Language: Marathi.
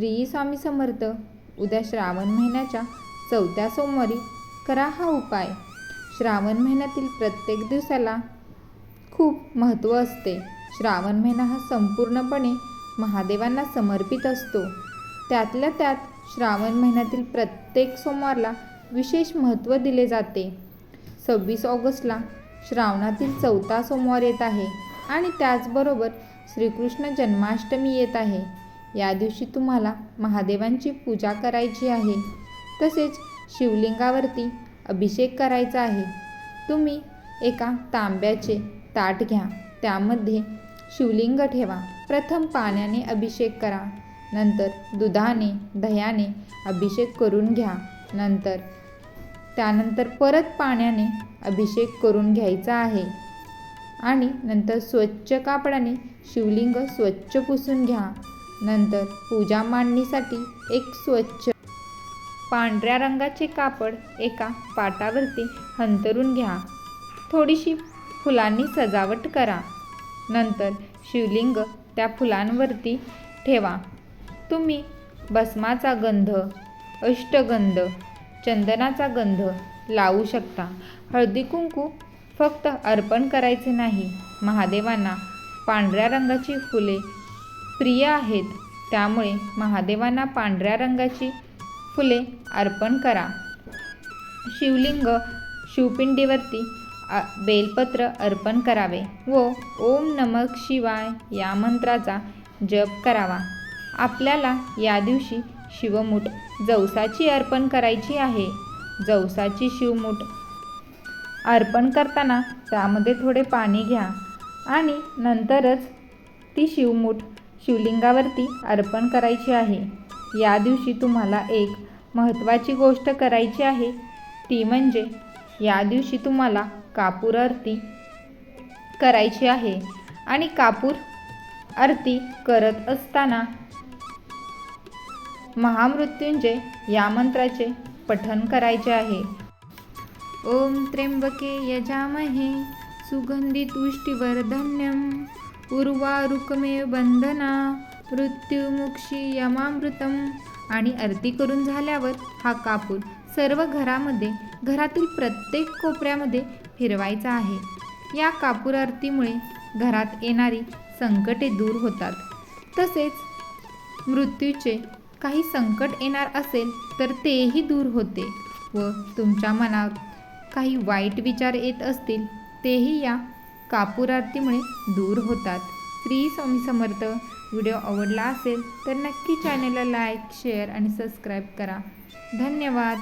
श्री स्वामी समर्थ. उद्या श्रावण महिन्याच्या चौथ्या सोमवारी करा हा उपाय. श्रावण महिन्यातील प्रत्येक दिवसाला खूप महत्त्व असते. श्रावण महिना हा संपूर्णपणे महादेवांना समर्पित असतो. त्यातल्या त्यात श्रावण महिन्यातील प्रत्येक सोमवारला विशेष महत्त्व दिले जाते. सव्वीस ऑगस्टला श्रावणातील चौथा सोमवार येत आहे आणि त्याचबरोबर श्रीकृष्ण जन्माष्टमी येत आहे. या दिवशी तुम्हाला महादेवांची पूजा करायची आहे. तसेच शिवलिंगावरती अभिषेक करायचा आहे. तुम्ही एका तांब्याचे ताट घ्या. त्यामध्ये शिवलिंग ठेवा. प्रथम पाण्याने अभिषेक करा. नंतर दुधाने दह्याने अभिषेक करून घ्या. नंतर त्यानंतर परत पाण्याने अभिषेक करून घ्यायचा आहे. आणि नंतर स्वच्छ कापडाने शिवलिंग स्वच्छ पुसून घ्या. नंतर पूजा मांडणीसाठी एक स्वच्छ पांढऱ्या रंगाचे कापड एका पाटावरती हंतरून घ्या. थोडीशी फुलांनी सजावट करा. नंतर शिवलिंग त्या फुलांवरती ठेवा. तुम्ही भस्माचा गंध अष्टगंध चंदनाचा गंध लावू शकता. हळदी कुंकू फक्त अर्पण करायचे नाही. महादेवांना पांढऱ्या रंगाची फुले प्रिय आहेत. त्यामुळे महादेवांना पांढऱ्या रंगाची फुले अर्पण करा. शिवलिंग शिवपिंडीवरती बेलपत्र अर्पण करावे व ओम नमक शिवाय या मंत्राचा जप करावा. आपल्याला या दिवशी शिवमूठ जवसाची अर्पण करायची आहे. जवसाची शिवमूठ अर्पण करताना त्यामध्ये थोडे पाणी घ्या आणि नंतरच ती शिवमूठ शिवलिंगावरती अर्पण करायची आहे. या दिवशी तुम्हाला एक महत्त्वाची गोष्ट करायची आहे. ती म्हणजे या दिवशी तुम्हाला कापूर आरती करायची आहे. आणि कापूर आरती करत असताना महामृत्युंजय या मंत्राचे पठन करायचे आहे. ओम त्र्यंबके यजामहे सुगंधी तुष्टिवर्धन्यम उर्वारुकमे बंधना मृत्युमुक्षी यमामृतम आणि आरती करून झाल्यावर हा कापूर सर्व घरामध्ये घरातील प्रत्येक कोपऱ्यामध्ये फिरवायचा आहे. या कापूर आरतीमुळे घरात येणारी संकटे दूर होतात. तसेच मृत्यूचे काही संकट येणार असेल तर तेही दूर होते व तुमच्या मनात काही वाईट विचार येत असतील तेही या कापूर आरतीमुळे दूर होतात. श्री स्वामी समर्थ. व्हिडिओ आवडला असेल तर नक्की चॅनलला लाईक शेअर आणि सबस्क्राईब करा. धन्यवाद.